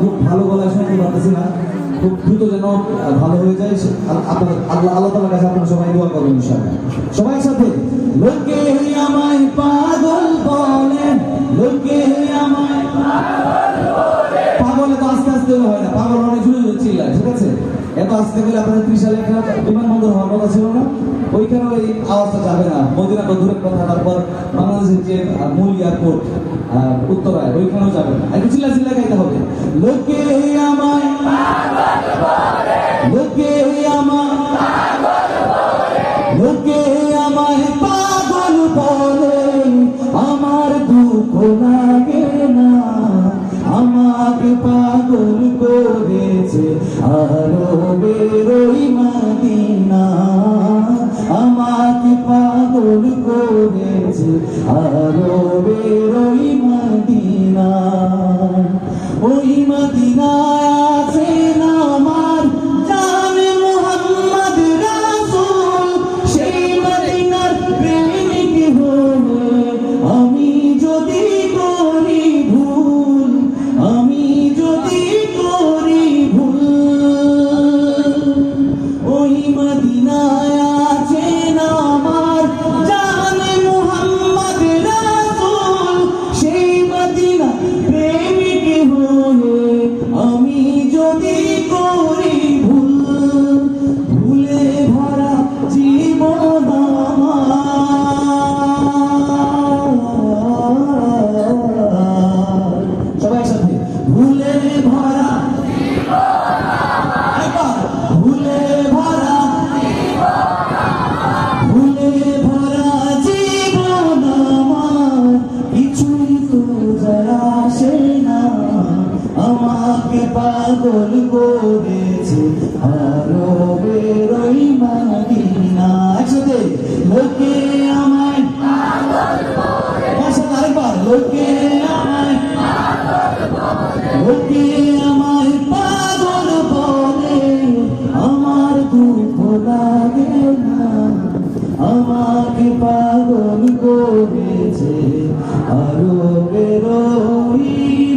খুব ভালো গলায় শুনতে পারতেছি না। খুব দ্রুত যেন ভালো হয়ে যায় আল্লাহ আল্লাহ কাছে আপনারা সবাই দোয়া করবেন সবাই সাথে লোকে আমায় পাগল বলে, লোকে আমায় পাগলে তো আস্তে আস্তে হয় না, পাগল অনেক জুড়ে জুড়ে ঠিক আছে? এত আস্তে গেলে আপনাদের ত্রিশালে একটা বিমানবন্দর হওয়ার কথা ছিল না। ওইখানে ওই আওয়াজটা যাবে না। মদিনা কথা, তারপর বাংলাদেশের যে মূল এয়ারপোর্ট উত্তরায় ওইখানেও যাবে না। একটু চিল্লা চিল্লা গাইতে হবে। লোকে আমায় লোকে আমায় লোকে আমায় পাগল বলে। আমার দুঃখ লাগে না। আমাকে পাগল করেছে আরও পাগল করেছে আরও বেরোই মাদিনা। পাগল করেছে। আরবের ওই মাদিনা লোকে আমায় লোকে আমায় পাগল আমার পাগল করেছে। আরও বেরোই